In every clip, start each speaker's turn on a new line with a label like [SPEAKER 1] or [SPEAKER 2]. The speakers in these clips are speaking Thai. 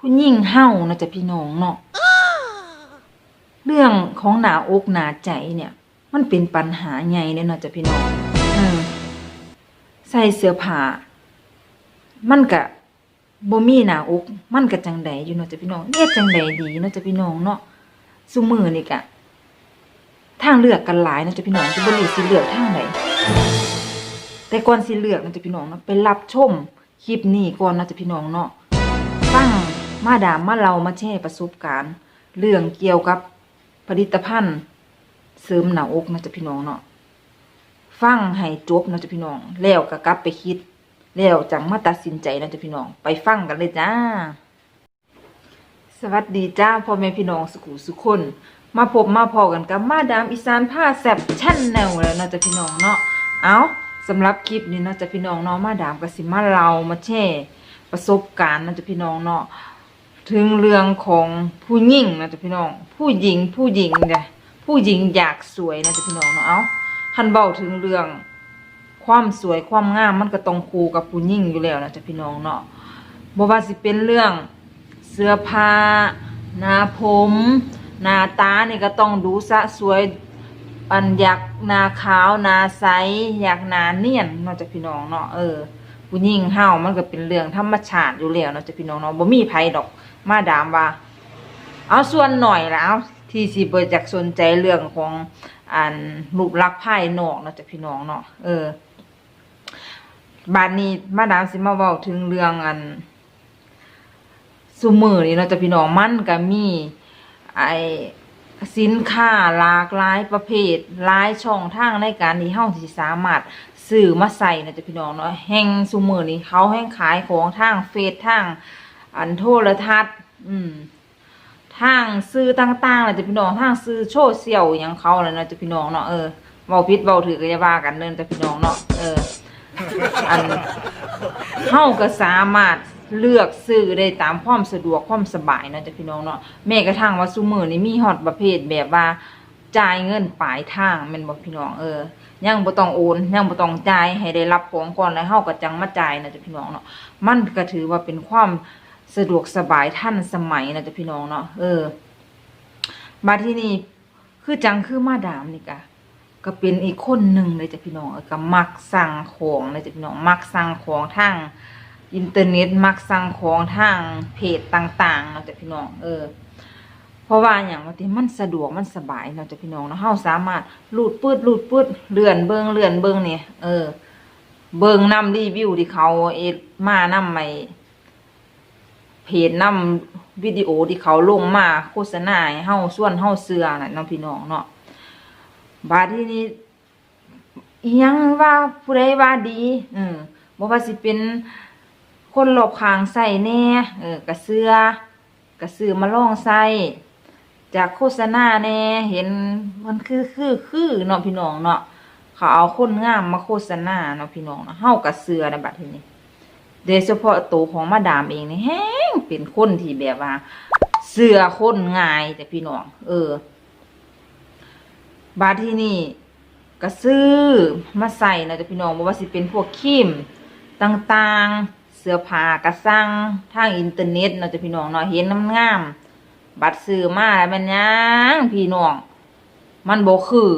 [SPEAKER 1] ผู้หญิงเฮานะจ๊ะพี่น้องเนาะเรื่องของหนาอกหนาใจเนี่ย มันเป็นปัญหาใหญ่เลยเนาะจ๊ะพี่น้องเออใส่เสื้อผ้ามันกะบ่มีหน้าอก มันก็จังใดอยู่เนาะจ๊ะพี่น้องเฮ็ดจังใดดีเนาะจ๊ะพี่น้องเนาะซุมื้อนี่กะทางเลือกกันหลายเนาะจ๊ะพี่น้องจะบ่รู้สิเลือกทางใดแต่ก่อนสิเลือกเนาะจ๊ะพี่น้องเนาะไปรับชมคลิปนี้ก่อนเนาะจ๊ะพี่น้องเนาะฟัง มาดามมาเรามาแชร์ประสบการณ์ เรื่องเกี่ยวกับผลิตภัณฑ์ เสริมหน้าอกนะจ๊ะพี่น้องเนาะฟังให้จบนะจ๊ะพี่น้อง แล้วก็กลับไปคิด แล้วจังมาตัดสินใจนะจ๊ะพี่น้อง ไปฟังกันเลยจ้า สวัสดีจ้าพ่อแม่พี่น้องสุขุสุขคน มาพบมาพอกันกับมาดามอีสานผ้าแซบชั่นแนวแล้วนะจ๊ะพี่น้องเนาะเอาสำหรับคลิปนี้นะจ๊ะพี่น้องเนาะมาดามก็สิมาเรามาแชร์ประสบการณ์นะจ๊ะพี่น้องเนาะ ถึงเรื่องของผู้หญิงนะจ๊ะพี่น้อง ผู้หญิงผู้หญิงเนี่ยผู้หญิงอยากสวยนะจ๊ะพี่น้องเนาะเอาท่านเบาถึงเรื่องความสวยความงามมันก็ต้องคู่กับผู้หญิงอยู่แล้วนะจ๊ะพี่น้องเนาะบ่ว่าสิเป็นเรื่องเสื้อผ้าหน้าผมหน้าตานี่ก็ต้องดูสะสวยอันอยากหน้าขาวหน้าใสอยากหน้าเนียนนาะจ้ะพี่น้องเนาะเออ ผู้หญิงเฮามันก็เป็นเรื่องธรรมชาติอยู่แล้วเนาะจ้ะพี่น้องเนาะบ่มีไผดอกมาดามว่า เอาส่วนหน่อยแล้วที่สิบ่จักสนใจเรื่องของอันรูปลักษณ์ภายนอกเนาะจ้ะพี่น้องเนาะเออบาดนี้มาดามสิมาเว้าถึงเรื่องอันซุมือนี่เราจะพี่น้องมันก็มีไอสินค้าหลากหลายประเภทหลายช่องทางในการที่เฮาสิสามารถ ซื้อมาใส่นะจ๊ะพี่น้องเนาะแห่งซุมือนี่เขาแห่งขายของทางเฟซทางอันโทรทัศน์ อืมทางซื้อต่างๆนะจ๊ะพี่น้องทางซื้อโชว์เสี่ยวอย่างเขาแล้วนะจ๊ะพี่น้องเนาะเออเว้าผิดเว้าถือก็อย่าว่ากันเด้อจ๊ะพี่น้องเนาะเออ อันเฮาก็สามารถเลือกซื้อได้ตามความสะดวกความสบายเนาะจ้ะพี่น้องเนาะแม้กระทั่งว่าซุมื้อนี้มีฮอตประเภทแบบว่าจ่ายเงินปลายทางม่นบ่พี่น้องเออ ยังบ่ต้องโอนยังบ่ต้องจ่ายให้ได้รับของก่อนแล้วเฮาก็จังมาจ่ายนะจ้ะพี่น้องเนาะมันก็ถือว่าเป็นความสะดวกสบายทันสมัยนะจ้ะพี่น้องเนาะเออมาที่นี่คือจังคือมาดามนี่กะก็เป็นอีกคนหนึ่งเลยจ้ะพี่น้องเออก็มักสั่งของเลยจ้ะพี่น้องมักสั่งของทางอินเทอร์เน็ตมักสั่งของทางเพจต่างๆเนาะจ้ะพี่น้องเออ เพราะว่าอย่างว่าที่มันสะดวกมันสบายเนาจะพี่น้องเนาะเฮาสามารถลูดปืดลูดปืดเลื่อนเบิงเลื่อนเบิงเนี่ยเออ เบิงนำรีวิวที่เขาเอมานำไม่เพจนำวิดีโอที่เขาลงมาโฆษณาให้เฮาส่วนเฮาเสือน่ะเนาะพี่น้องเนาะบาที่นี้ยังว่าผู้ใดว่าดีเออบ่ว่าสิเป็นคนรอบข้างใส่แน่ เออกระเสือกระสือมาลองใส่ จากโฆษณาแหน่เห็นมันคือคือคือเนาะพี่น้องเนาะเขาเอาคนงามมาโฆษณาเนาะพี่น้องเนาะเฮากระเสือนะบัดทีนี้โดยเฉพาะตัวของมาดามเองนี่แฮงเป็นคนที่แบบว่า เสือคนง่ายแต่พี่น้อง เออ บาที่นี่ก็ซื้อมาใส่นะจ๊ะพี่น้องบ่ว่าสิเป็นพวกครีมต่างๆ เสื้อผ้ากระสั่งทางอินเทอร์เน็ตนะจ๊ะพี่น้องเนาะเห็นน้ำงาม บัตรซื้อมาแล้วมันยังพี่น้อง มันบ่คือ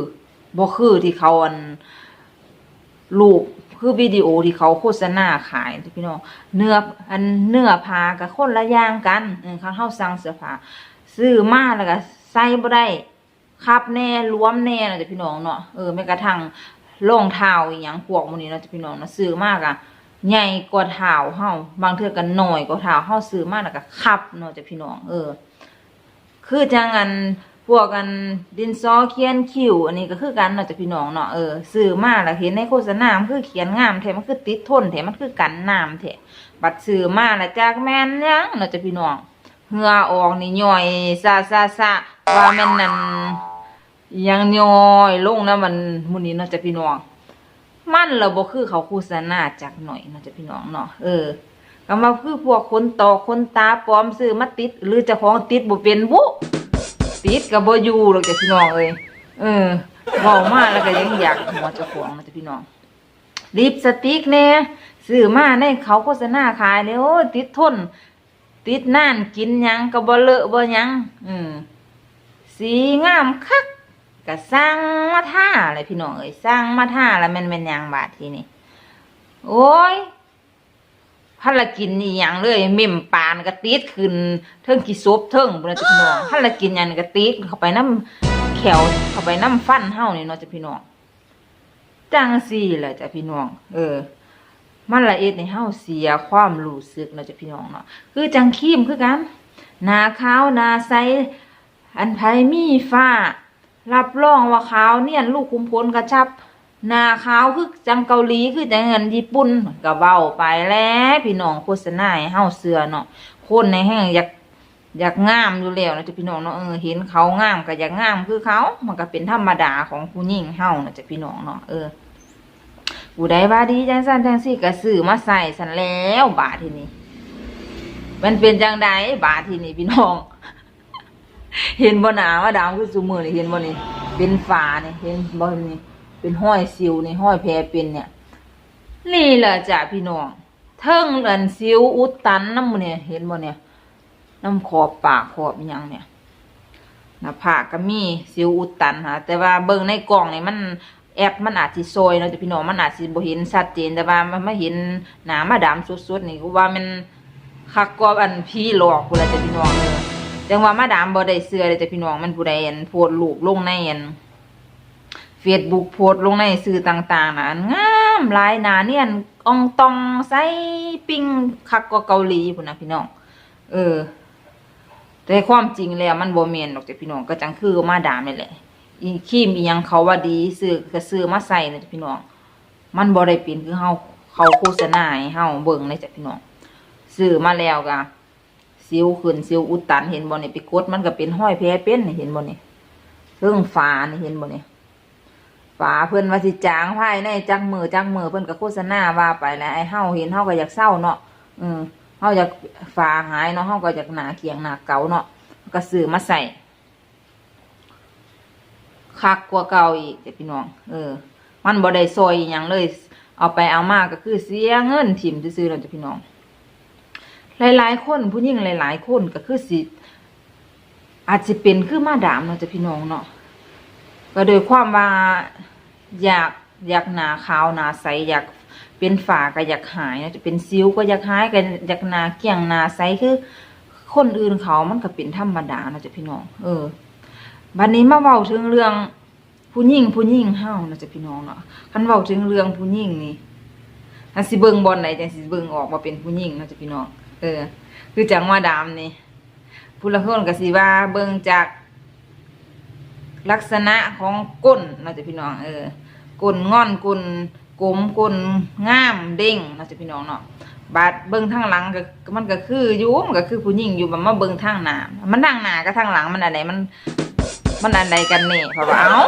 [SPEAKER 1] บ่คือที่เขาอันรูปคือวิดีโอที่เขาโฆษณาขายพี่น้องเนื้ออันเนื้อผ้ากับคนละอย่างกันเออข้างเฮาสั่งเสื้อผ้าซื้อมาแล้วก็ใส่บ่ได้ครับแน่รวมแน่นะจ๊ะพี่น้องเนาะเออแม้กระทั่งรองเท้าอีหยังพวกมื้นี้เนาะจ๊ะพี่น้องเนาะซื้อมากอะใหญ่กว่าเท้าเฮาบางเทื่อก็น้อยกว่าเท้าเฮาซื้อมากแล้วก็คับเนาะจ๊ะพี่น้องเออ คือจังอันพวกกันดินสอเขียนคิ้วอันนี้ก็คือกันเนาะจะพี่น้องเนาะเออซื้อมาแล้วเห็นในโฆษณามันคือเขียนงามแท้มันคือติดทนแท้มันคือกันน้ำแท้บัดซื้อมาแล้วจากแม่นยังเนาะจะพี่น้องเหงื่อออกนี่ย่อยซาซาซาว่าแม่นนั่นยังย่อยลงนะมันมื้อนี้เนาะจะพี่น้องมันเราบ่คือเขาโฆษณาจักหน่อยเนาะจะพี่น้องเนาะเออ ก็มาคือพวกคนต่อคนตาปลอมซื้อมาติด หรือจ้าของติดบ่เป็นบุติดก็บ่อยู่หรอกจ้ะพี่น้องเอ้ยเออเว้ามาแล้วก็ยังอยากหัวจ้าของเนาะจ้ะพี่น้องลิปสติกแน่ซื้อมาในเขาโฆษณาขายเลยโอ้ติดทน ติดน่านกินยังก็บ่เลอะบ่ยังอืมสีงามคักก็สร้างมาท่าเลยพี่น้องเอ้ยสร้างมาท่าแล้วแม่นแม่นยังบาดทีนี้โอ้ย พันละกินนี่ยังเลยเม่มปานก็ติดขึ้นเทิงกี่ซบเทิงบ่ได้จ้ะพี่น้องพันละกินยังนี่ก็ติดเข้าไปน้ำแขวเข้าไปน้ำฟันเฮาเนี่เนาะจ้ะพี่น้องจังซี่แหละจ้ะพี่น้อง เออ มันละเอียดในเฮาเสียความรู้สึกเนาะจ้ะพี่น้องเนาะคือจังคีมคือกันนาขาวนาใสอันไผมีฟ้า รับรองว่าขาวเนี่ยนลูกคุมพลกระชับ หน้าขาวคือจังเกาหลีคือจังเงินญี่ปุ่นก็เว้าไปแล้วพี่น้องโฆษณาให้เฮาเสือเนาะคนในแห่งอยากอยากงามอยู่แล้วนะจ้ะพี่น้องเนาะเออเห็นเขางามก็อยากงามคือเขา มันก็เป็นธรรมดาของผู้หญิงเฮานะจ้ะพี่น้องเนาะเออผู้ใดว่าดีจังสันจังสี่ก็ซื้อมาใส่สันแล้วบาททีนี้มันเป็นจังใดบาททีนี้พี่น้อง เห็นบ่หนาว่าดาวคือซูมือนี่เห็นบ่นี่เป็นฝาเนี่ยเห็นบ่นี่ เป็นห้อยซิวในห้อยแพรเป็นเนี่ย นี่แหละจ้ะพี่น้องเทิงอันซิวอุดตันน้ำมันเนี่ย เห็นบ่เนี่ยน้ำขอบปากขอบยังเนี่ยหน้าผากก็มีซิวอุดตันค่ะแต่ว่าเบิ่งในกล่องนี่มันแอปมันอาจสิซอยเนาะแต่พี่น้องมันอาจสิบ่เห็นชัดเจนแต่ว่ามันมาเห็นหนามาดามสดๆนี่กูว่ามันคักกว่าอันพี่หลอกกูแหละแต่พี่น้องเออจังว่ามาดามบ่ได้เสื้อเลยแต่พี่น้องมันผู้ใดอันโพสต์รูปลงในอัน Facebook โพสลงในสื่อต่างๆน่ะงามหลายหนาเนียนอองตองใสปิ้งคักกว่าเกาหลีพุ่นนะพี่น้อง เออ แต่ความจริงแล้วมันบ่แม่นดอกแต่พี่น้องก็จังคือมาดามนี่แหละอีครีมอียังเขาว่าดีซื้อก็ซื้อมาใส่นะจ้ะพี่น้อง มันบ่ได้เป็นคือเฮาเขาโฆษณาให้เฮาเบิ่งเลยจ้ะพี่น้องซื้อมาแล้วก็สิวขึ้นสิวอุดตันเห็นบ่นี่ไปกดมันก็เป็นห้อยแผลเป็นเห็นบ่นี่เรื่องฝานเห็นบ่นี่ ฝาเพิ่อนว่าสิจางภายในจังมือจังมือเพิ่อนก็โฆษณาว่าไปแล้วไอ้เฮาเห็นเฮาก็อยากเศร้าเนาะอืมเฮาอยากฝาหายเนาะเฮาก็อยากหนาเกียงหนาเก่าเนาะก็ซื้อมาใส่คักกว่าเก่าอีกจ้ะพี่น้อง เออ มันบ่ได้ซอยอย่างเลย เอาไปเอามาก็คือเสียเงินถิ่มซื่อๆแล้วจ้ะพี่น้อง หลายๆคนผู้หญิงหลาย ๆ คนก็คือสิอาจสิเป็นคือมาดามเนาจะพี่น้องเนาะก็โดยความว่า อยากอยากหนาขาวหนาใสอยากเป็นฝาก็อยากหายนะจะเป็นซิวก็อยากหายก็อยากหนาเกี่ยงหนาใสคือ คนอื่นเขามันก็เป็นธรรมดานะจะพี่น้อง เออบัดนี้มาเว้าถึงเรื่องผู้หญิงผู้หญิงเฮานะจ๊ะพี่น้องเนาะคันเว้าถึงเรื่องผู้หญิงนี่อันสิเบิ่งบอลไหนจังสิเบิ่งออกมาเป็นผู้หญิงนะจ๊ะพี่น้อง เออ คือจังว่าดามนี่ผู้ละคนก็สิว่าเบิ่งจาก ลักษณะของก้นนะจ๊ะพี่น้องเออก้นงอนก้นกลมก้นงามเด้งนะจ๊ะพี่น้องเนาะบาดเบิ่งทางหลังก็มันก็คืออยู่มันก็คือผู้หญิงอยู่มันมาเบิ่งทางหน้ามันทางหน้ากับทางหลังมันอันไหนมัน มันอันใดกันนี่เพราะว่าเอ้า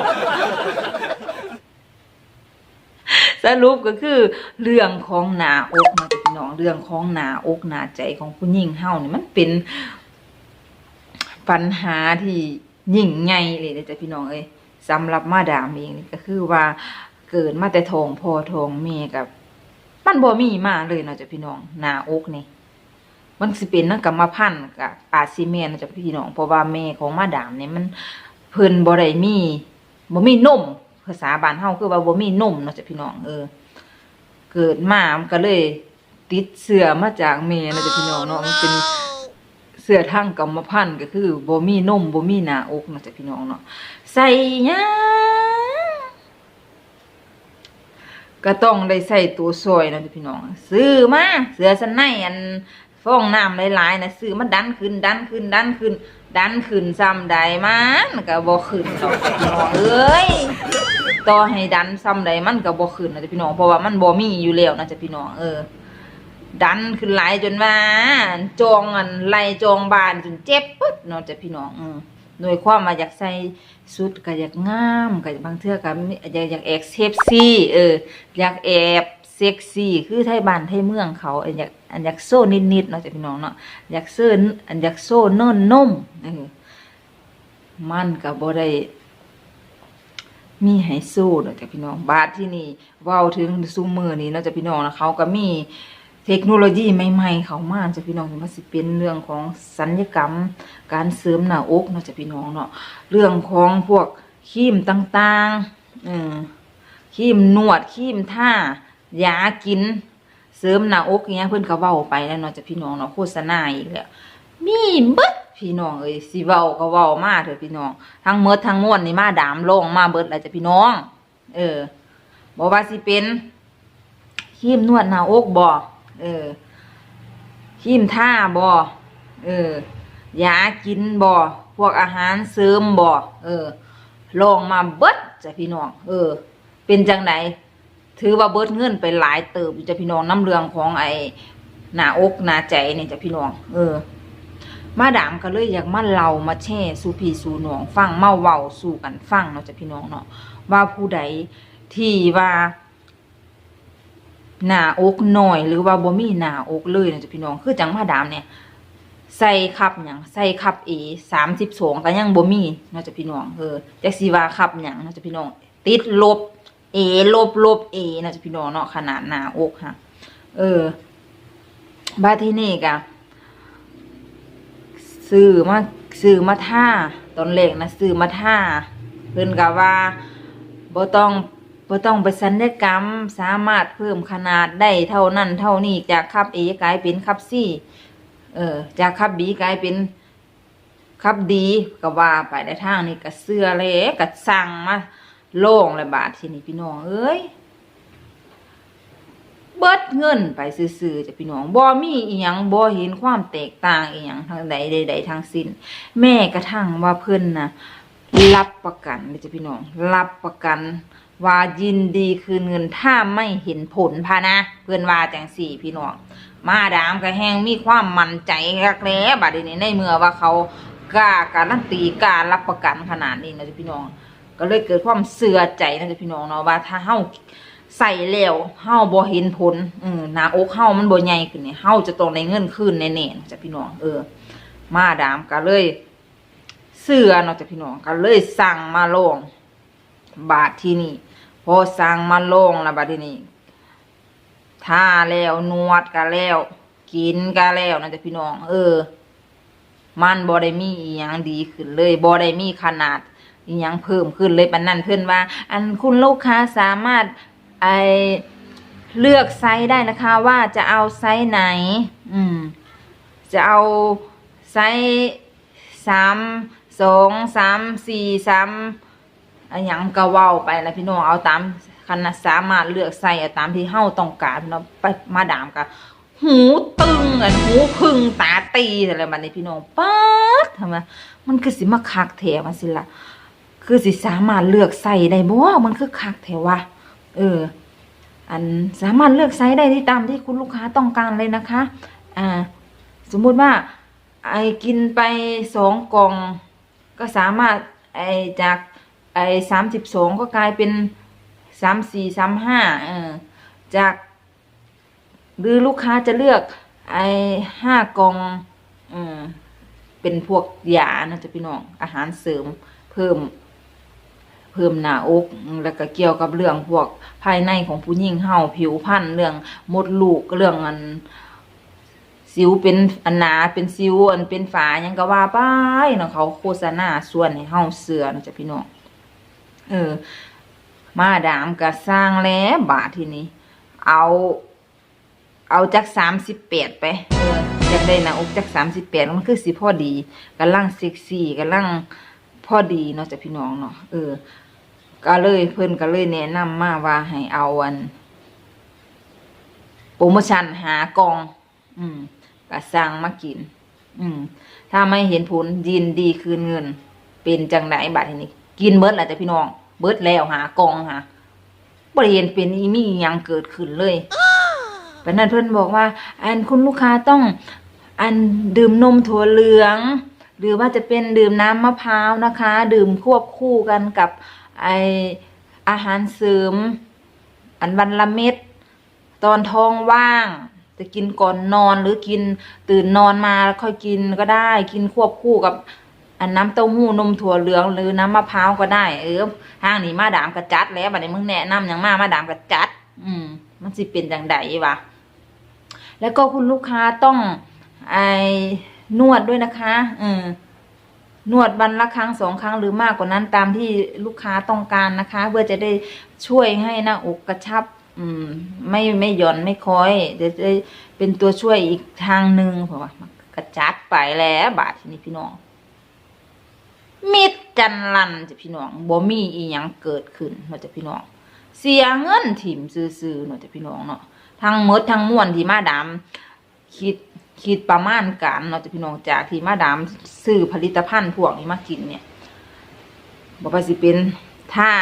[SPEAKER 1] สรุปก็คือเรื่องของหนาอกนะจ๊ะพี่น้องเรื่องของหนาอกหนาใจของผู้หญิงเฮานี่มันเป็นปัญหาที่ ยิ่งใหญ่เลยนะจ๊ะพี่น้องเอ้ยสำหรับมาดามเองนี่ก็คือว่าเกิดมาแต่ทองพอทองแม่กับ มันบ่มีมาเลยเนาะจ้ะพี่น้องนาอกนี่มันสิเป็นนักกรรมพันกับอาจสิแม่นนะจ้ะพี่น้องเพราะว่าแม่ของมาดามเนี่ยมันเพิ่นบ่ได้มีบ่มีนมภาษาบ้านเฮาคือว่าบ่มีนมเนาะจ้ะพี่น้องเออ เกิดมามันก็เลย ติดเสื้อมาจากแม่เนะจ้ะพี่น้องเนาะมันเป็น สื้อทางกรรมพันธุ์ก็คือบ่มีนมบ่มีหน้าอกเนาะจ้ะพี่น้องเนาะใส่ยังก็ต้องได้ใส่ตัวซอยนะพี่น้อง ซื้อมาเสือสันในอันฟองน้ำหลายๆนะซื้อมาดันขึ้นดันขึ้นดันขึ้น ดันขึ้นซ้ำใดมันก็บ่ขึ้นดอกพี่น้องเอ้ยต่อให้ดันซ้ำใดมันก็บ่ขึ้นนะจ๊ะพี่น้องเพราะว่ามันบ่มีอยู่แล้วนะจ๊ะพี่น้องเออ ดันขึ้นหลายจนว่าจองอันไล่จองบานจนเจ็บปึ๊ดเนาะจ้ะพี่น้องอืมโดยความว่าอยากใส่สุดก็อยากงามก็บางเทื่อก็อยากอยากแอกเซฟซี่เอออยากแอบเซ็กซี่คือไทยบ้านไทยเมืองเขาอออยากอันอยากโซ่นิดๆเนาะจ้ะพี่น้องเนาะอยากเสื้ออันอยากโซ่เนิ่นนุ่มเออมันก็บ่ได้มีให้สู้เนาะจ้ะพี่น้องบาทที่นี่เว้าถึงซุมมือนี้เนาะจ้ะพี่น้องนะเขาก็มี เทคโนโลยีใหม่ๆ เขามาจะพี่น้องมันสิเป็นเรื่องของสัญญกรรม การเสริมหน้าอกเนาะจะพี่น้องเนาะเรื่องของพวกครีมต่างๆเออครีมนวดครีมท่ายากิน เสริมหน้าอกอย่างเงี้ยเพิ่อนก็เว้าไปแล้วเนาะจะพี่น้องเนาะโฆษณาอีกแล้วมีเบิดพี่น้องเอ้ยสิเว้าก็เว้ามาเถอะพี่น้องทั้งเมดทั้งมวลนี่มาดามลงมาเบิดแล้วจ้ะพี่น้อง เออบ่ว่าสิเป็นครีมนวดหน้าอกบ่ เออครีมท่าบ่เออยากินบ่พวกอาหารเสริมบ่เออ ลองมาเบิดจ้ะพี่น้อง เออ เป็นจังไดถือว่าเบิดเงินไปหลายเติบจ้ะพี่น้องน้ำเรืองของไอหน้าอกหน้าใจเนี่ยจ้ะพี่น้อง เออ มาดามก็เลยอยากมาเล่ามาแช่สูพีสู่น้อง ฟังเมาเว้าสู่กันฟังเนาะจ้ะพี่น้องเนาะว่าผู้ใดที่ว่า หน้าอกหน้อย หรือว่าบ่มีหน้าอกเลยนะจ้ะพี่น้องคือจังมาดามเนี่ยใส่คับหยังใส่คับเอสามสิบสองก็ยังบ่มีนะจ้ะพี่น้องเออจักสิว่าคับหยังนะจ้ะพี่น้อง ติดลบเอลบลบเอนะจ้ะพี่น้องเนาะขนาดหน้าอกค่ะ เออ บาที่นี่กะซื้อมาซื้อมาท่าตอนแรกนะซื้อมาท่าเพิ่นก็ว่าบ่ต้อง บ่ต้องไปสัญญกรรม สามารถเพิ่มขนาดได้เท่านั้นเท่านี้จากคับเอกลายเป็นคับซี่เออจากคับบีกลายเป็นคับดีก็ว่าไปในทางนี้ก็เสื้อเลยก็สั่งมาโล่งเลยบาททีนี้พี่น้องเอ้ยเบิดเงินไปซื้อๆจะพี่น้องบ่มีอีหยังบ่เห็นความแตกต่างอีหยังทางใดใดๆทั้งสิ้น แม่กระทั่งว่าเพิ่นน่ะ รับประกันเลยจ้ะพี่น้อง รับประกัน ว่ายินดีคืนเงินถ้าไม่เห็นผลพะนะ เพื่อนว่าจังสี่พี่น้อง มาดามก็แหงมีความมั่นใจรักแล้บัดนี้ในเมื่อว่าเขากล้าการันตีกล้ารับประกันขนาดนี้นะจ๊ะพี่น้อง ก็เลยเกิดความเสื่อใจนะจ๊ะพี่น้องเนาะว่าถ้าเฮาใส่แล้วเฮาบ่เห็นผลออหน้าอกเฮามันบ่ใหญ่ขึ้นนี่เฮาจะต้องได้เงินคืนแน่ๆนะจ๊ะพี่น้อง เออ มาดามก็เลย เสื้อเนาะจ้ะพี่น้องก็เลยสั่งมาลงบาทที่นี่พอสั่งมาลงแล้วบาทที่นี่ท่าแล้วนวดก็แล้ว กินก็แล้วนะจ๊ะพี่น้อง เออ มันบ่ได้มีอีหยังดีขึ้นเลยบ่ได้มีขนาดอีหยังเพิ่มขึ้นเลยปานนั้นเพิ่อนว่า อันคุณลูกค้าสามารถไอเลือกไซส์ได้นะคะ ว่าจะเอาไซส์ไหน อืม จะเอาไซส์สาม สองสามสี่สามอะหยังก็เว้าไปแล้วพี่น้องเอาตามขนาดสามารถเลือกใส่เอาตามที่เฮาต้องการพี่น้องไปมาดามกะหูตึงอันหูพึ่งตาตีอะไรแบบนี้พี่น้องป๊าดทำไมมันคือสิมาคักแถมันสิละคือสิสามารถเลือกใส่ได้บ่ว่ามันคือคักแถวะเออ อันสามารถเลือกไซส์ได้ที่ตามที่คุณลูกค้าต้องการเลยนะคะ อ่า สมมุติว่า ไอกินไปสองกล่อง ก็สามารถไอจากไอสามสิบสองก็กลายเป็นสามสี่สามห้าเออจากหรือลูกค้าจะเลือกไอห้ากองเออเป็นพวกยานะจ๊ะพี่น้องอาหารเสริมเพิ่มเพิ่มหน้าอกแล้วก็เกี่ยวกับเรื่องพวกภายในของผู้หญิงเฮาผิวพรรณเรื่องมดลูกเรื่องอัน สิวเป็นอันหนาเป็นสิวอันเป็นฝายังก็ว่าไปเนาะเขาโฆษณาส่วนให้เฮาเสือนะจ้ะพี่น้องเออ มาดามก็สร้างแล้วบาททีนี้ เอา เอาจากสามสิบแปดไป เอออยากได้หนะอกจากสามสิบแปดมันคือสิพอดีกำลังเซ็กซี่กำลังพอดีเนาะจ้ะพี่น้องเนาะเออ ก็เลยเพิ่นก็เลยแนะนำมาว่าให้เอาอันโปรโมชั่นหากอง อืม ก็สั่งมากิน อืม ถ้าไม่เห็นผลยินดีคืนเงิน เป็นจังไดบัดทีนี้ กินเบิดแหละจ้ะพี่น้อง เบิร์ดแล้วหากองหาบริเห็นเป็นอีมีหยังเกิดขึ้นเลยปานนั้นเพิ่อนบอกว่า อันคุณลูกค้าต้องอันดื่มนมถั่วเหลือง หรือว่าจะเป็นดื่มน้ำมะพร้าวนะคะ ดื่มควบคู่กันกับไออาหารเสริม อันวันละเม็ดตอนท้องว่าง จะกินก่อนนอนหรือกินตื่นนอนมาแล้วค่อยกินก็ได้ กินควบคู่กับอันน้ำเต้าหู้นมถั่วเหลืองหรือน้ำมะพร้าวก็ได้ เออห้างนี้มาดามกระจัดแล้วบัดนี้มึงแนะนำอย่างมามาดามกระจัด อืม มันสิเป็นจังไดวะแล้วก็คุณลูกค้าต้องไอ้นวดด้วยนะคะเออนวดวันละครั้งสองครั้งหรือมากกว่านั้นตามที่ลูกค้าต้องการนะคะ เพื่อจะได้ช่วยให้หน้าอกกระชับ อืม ไม่ไม่หย่อนไม่คอยเดี๋ยวจะได้เป็นตัวช่วยอีกทางหนึ่งเพราะว่ากระจัดไปแล้วบาททีนี้พี่น้อง มิดจันลันจะพี่น้องบ่มีอีหยังเกิดขึ้นเนาะจะพี่น้อง เสียเงินถิ่มซื่อๆเนาะจะพี่น้องเนาะทั้งมดทั้งมวลที่มาดามคิดคิดประมาณการเนาะจะพี่น้องจากที่มาดามซื้อผลิตภัณฑ์พวกนี้มากินเนี่ยบ่ว่าสิเป็นท่า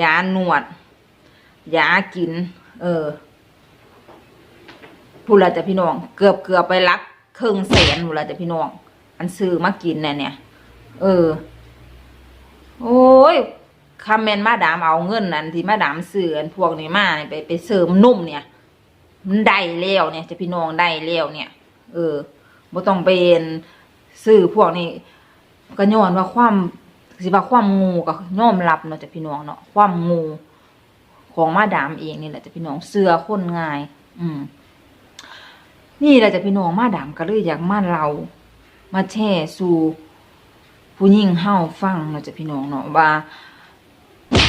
[SPEAKER 1] ยาหนวด ยากิน เออพูดละจ้ะพี่น้อง เกือบเกือบไปลักเครึ่งแสนพูดละจ้ะพี่น้อง อันซื้อมากินเนี่ยเนี่ย เออ โอ้ยคำเมนมาดามเอาเงินนั่นที่มาดามซื้ออันพวกนี้มาไปไปเสริมนุ่มเนี่ย มันได้แล้วเนี่ยจะพี่น้องได้แล้วเนี่ย เออบ่ต้องไปเอ็นซื้อพวกนี้ก็ย้อนว่าความสิว่าความงูก็ยอมรับเนาะจะพี่น้องเนาะความงู ของมาดามเองนี่แหละจะพี่น้องเสือคนง่าย อืม นี่แหละจะพี่น้องมาดามก็เลยอยากมาเรา มาแช่สู่ผู้หญิงเฮาฟังเนาะจะพี่น้องเนาะว่า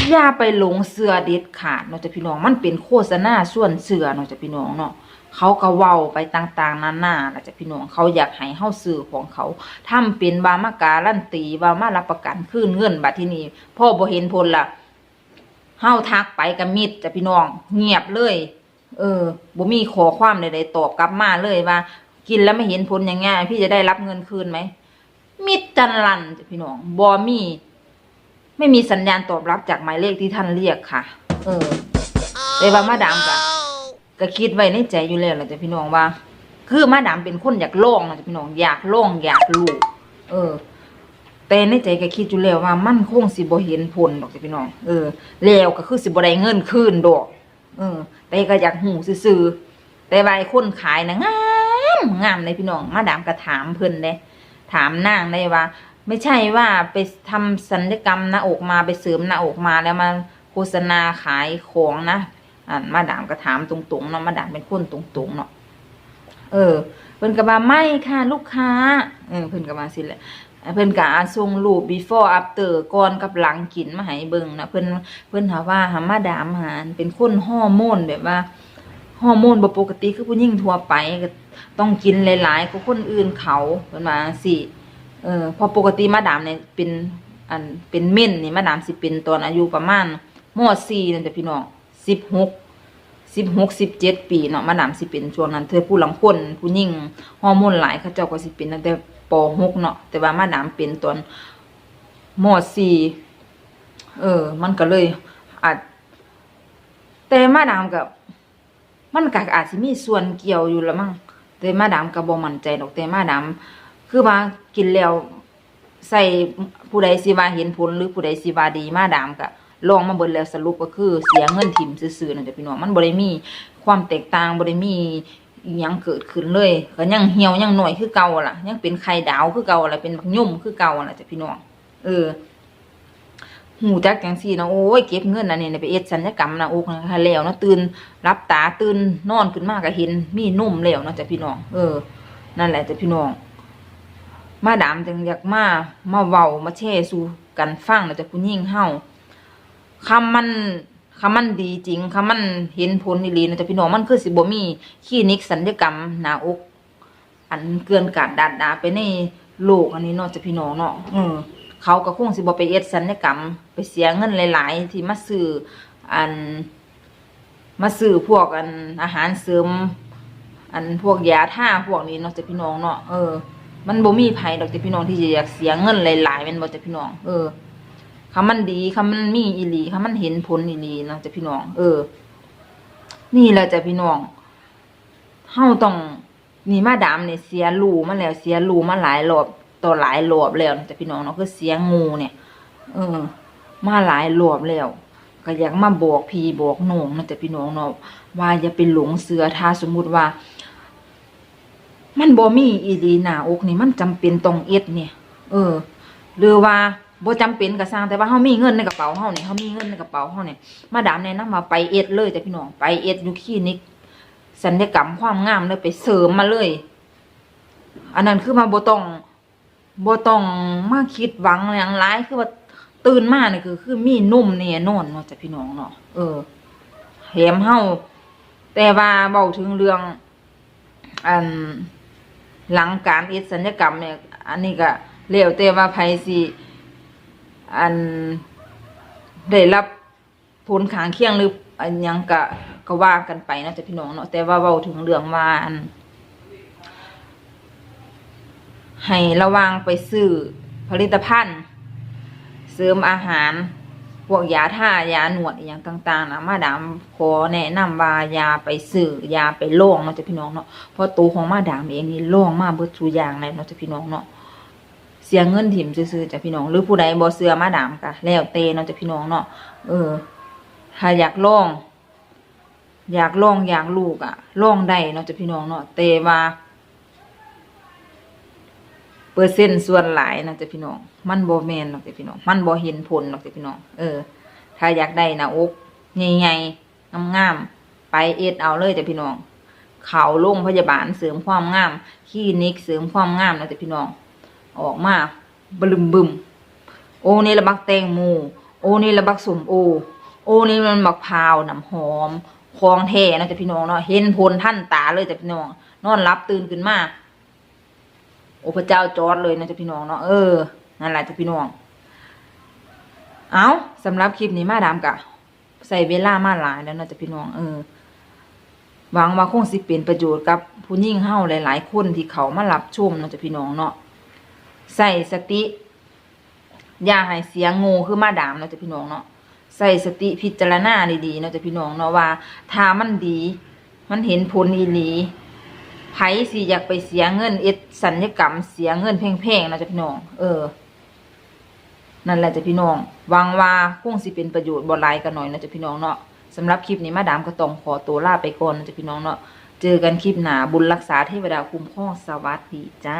[SPEAKER 1] อย่าไปหลงเสือเด็ดขาดเนาะจะพี่น้องมันเป็นโฆษณาส่วนเสือเนาะจะพี่น้องเนาะเขาก็เว้าไปต่างๆนานาแหละจะพี่น้องเขาอยากให้เฮาซื้อของเขาทำเป็นบามาการันตีว่ามารับประกันคืนเงินบัดที่นี้พ่อบ่เห็นผลล่ะ เฮาทักไปกับมิดจะพี่น้อง เงียบเลย เออบ่มีขอความใดๆตอบกลับมาเลยว่า กินแล้วไม่เห็นผลอย่างเงี้ยพี่จะได้รับเงินคืนไหมมิดจันลันจ้ะพี่น้องบอมีไม่มีสัญญาณตอบรับจากหมายเลขที่ท่านเรียกค่ะ เออแต่ว่ามาดามกะก็คิดไว้ในใจอยู่แล้วแหละจ้ะพี่น้องว่า คือมาดามเป็นคนอยากลองนะจ้ะพี่น้องอยากลองอยากรู้เออ แต่ในใจก็คิดอยู่แล้วว่ามันคงสิบ่เห็นผลดอกจ้ะพี่น้อง เออ แล้วก็คือสิบ่ได้เงินคืนดอก เออ แต่ก็อยากหูซื่อแต่ว่าไอ้คนขายนะงามงามเลยพี่น้อง มาดามก็ถามเพิ่นเด้ถามนางได้ว่า ไม่ใช่ว่าไปทำสัญญกรรมหน้าอกมาไปเสริมหน้าอกมาแล้วมาโฆษณาขายของนะอ่ามาดามก็ถามตรงๆเนาะมาดามเป็นคนตรงๆเนาะเออเพิ่นก็ว่าไม่ค่ะลูกค้า เออเพิ่นก็มาสิแหละ เพิ่นก็อาส่งรูป before after ก่อนกับหลังกินมาให้เบิ่งนะเพิ่นเพิ่นหาว่าหามาดามหาเป็นคนฮอร์โมนแบบว่าฮอร์โมนบ่ปกติคือผู้หญิงทั่วไปก็ต้องกินหลายๆกว่าคนอื่นเขาเพิ่นว่าสิเออพอปกติมาดามเนี่ยเป็นอันเป็นเม่นนี่มาดามสิเป็นตอนอายุประมาณมสี่นั่นจ้ะพี่น้องสิบหก สิบหกสิบเจ็ดปีเนาะมาดามสิเป็นช่วงนั้น เธอผู้หลังคนผู้หญิงฮอร์โมนหลายเขาเจ้าก็สิเป็นตั้งแต่ปหกเนาะแต่ว่ามาดามเป็นตอนมสี่เออ มันก็เลยอาจแต่มาดามกับมันก็อาจสิมีส่วนเกี่ยวอยู่ละมั้งแต่มาดามก็บ่มันใจดอกแต่มาดามคือว่ากินแล้วใส่ผู้ใดสิว่าเห็นผลหรือผู้ใดสิว่าดีมาดามก็ ลองมาเบิ่งแล้วสรุปก็คือเสียเงินถิ่มซื่อๆนั่นจ้ะพี่น้องมันบ่ได้มีความแตกต่างบ่ได้มียังเกิดขึ้นเลยก็ยังเหี่ยวยังหน่อยคือเก่าล่ะ ยังเป็นไข่ดาวคือเก่าล่ะเป็นบักยุ่มคือเก่าล่ะจ้ะพี่น้องเออหูจักจังซี่นะโอ้ยเก็บเงินอันนี้ไปเอ็ดศัลยกรรมนะโอกนะคะแล้วนะตื่นรับตาตื่นนอนขึ้นมาก็เห็นมีนุ่มแล้วนะจ้ะพี่น้องเออ นั่นแหละจ้ะพี่น้องมาดามจึงอยากมามาเว้ามาแช่สู่กันฟังนะจ๊ะผู้หญิงเฮา คำมันคำมันดีจริงคำมันเห็นผลอีหลีนะจ๊ะพี่น้องมันคือสิบ่มีคลินิกสัญญกรรมหน้าอก อันเกินกาดดาดดาไปในโลกอันนี้เนาะจ้ะพี่น้องเนาะเออเขาก็คงสิบ่ไปเอ็ดสัญญกรรม ไปเสียเงินหลาย ๆ ที่มาซื้ออัน มาซื้อพวกอันอาหารเสริม อันพวกยาท่าพวกนี้เนาะจ้ะพี่น้องเนาะเออมันบ่มีไผดอกจ้ะพี่น้องที่จะอยากเสียเงินหลายๆม่นบ่จ้ะพี่น้องเออ คำมันดีคำมันมีอีหลีคำมันเห็นผลอีหลีนะจ้ะพี่น้อง เออ นี่แหละจ้ะพี่น้องเฮาต้องนี่มาดามเนี่ยเสียรูมาแล้วเสียรูมาหลายรอบต่อหลายรอบแล้วจ้ะพี่น้องเนาะคือเสียงูเนี่ย เออ มาหลายรอบแล้วก็อยากมาบอกพี่บอกน้องนะจ้ะพี่น้องเนาะว่าอย่าไปหลงเสือถ้าสมมุติว่า มันบ่มีอีหลีหนาอกนี่มันจำเป็นต้องเอ็ดเนี่ย เออ หรือว่า บ่จำเป็นก็สร้างแต่ว่าเฮามีเงินในกระเป๋าเฮาเนี่ยเฮามีเงินในกระเป๋าเฮาเนี่ยมาดามแนะนำมาไปเอ็ดเลยจ้ะพี่น้องไปเอ็ดอยู่คลินิกสัญญกรรมความงามเลยไปเสริมมาเลย อันนั้นคือมาโบตองบ่ต้องมาคิดหวังอย่างไรคือว่าตื่นมาเนี่คือ คือมีนุ่มแน่นอนเนาะจ้ะพี่น้องเนาะเออแถมเฮาแต่ว่าเบาถึงเรื่องอันหลังการเอ็ดสัญญกรรมเนี่ย อันนี้ก็แล้วแต่ว่าไผสิ อันได้รับผลข้างเคียงหรืออันยังก็ก็ว่ากันไปนะจ้ะพี่น้องเนาะแต่ว่าเว้าถึงเรื่องว่าอัน ให้ระวังไปซื้อผลิตภัณฑ์ เสริมอาหารพวกยาท่ายาหนวดอย่างต่างๆนะมาดามขอแนะนำว่ายาไปซื้อยาไปล่องเนาะจ้ะพี่น้องเนาะเพราะตัวของมาดามเองนี่ล่องมาเบิดทุอย่างเลยเนาะจ้ะพี่น้องเนาะ เสียเงินถิ่มซื่อๆจ้ะพี่น้อง หรือผู้ใดบ่เชื่อมาดามก็แล้วแต่เนาะจ้ะพี่น้องเนาะเออถ้าอยากลอง อยากลองอยากลูกอะลองได้เนาะจ้ะพี่น้องเนาะแต่ว่าเปอร์เซ็นต์ส่วนหลายนะจ๊ะพี่น้อง มันบ่แมนหรอกจ้ะพี่น้อง มันบ่เห็นผลหรอกจ้ะพี่น้อง เออ ถ้าอยากได้นะอกใหญ่ๆงามๆไปเอ็ดเอาเลยจ้ะพี่น้องเขาโรงพยาบาลเสริมความงามคลินิกเสริมความงามนะจ๊ะพี่น้อง ออกมาบลึมบึมโอ้นี่ละบักแตงโมโอ้นี่ละบักสมโอ โอ้นี่มันบักพร้าวน้ำหอมของแท้นะจ๊ะพี่น้องเนาะเห็นผลท่านตาเลยจ้ะพี่น้อง นอนรับตื่นขึ้นมาโอ้พระเจ้าจอดเลยนะจ๊ะพี่น้องเนาะเออนั่นแหละจ๊ะพี่น้อง เอาสำหรับคลิปนี้มาดามกะใส่เวลามาหลายแล้วเนะจ๊ะพี่น้องเออหวังว่าคงสิเป็นประโยชน์กับผู้ยิ่งเฮาหลาย ๆ คนที่เขามารับชมเนะจ๊ะพี่น้องเนาะ ใส่สติ อย่าให้เสียงโง่คือมาดามเนาะจะพี่น้องเนาะใส่สติพิจารณาดีๆเนาะจะพี่น้องเนาะว่าถ้ามันดี มันเห็นผลอีหลีไผสิอยากไปเสียเงินเอ็ดสัญญกรรมเสียเงินแพงๆเนะจะพี่น้อง เออ นั่นแหละจ้ะพี่น้องหวังว่าคงสิเป็นประโยชน์บ่หลายกันหน่อยเนะจะพี่น้องเนาะสำหรับคลิปนี้มาดามก็ต้องขอตัวลาไปก่อนนะจ๊ะพี่น้องเนาะ เจอกันคลิปหน้าบุญรักษาเทวดาคุ้มครองสวัสดีจ้า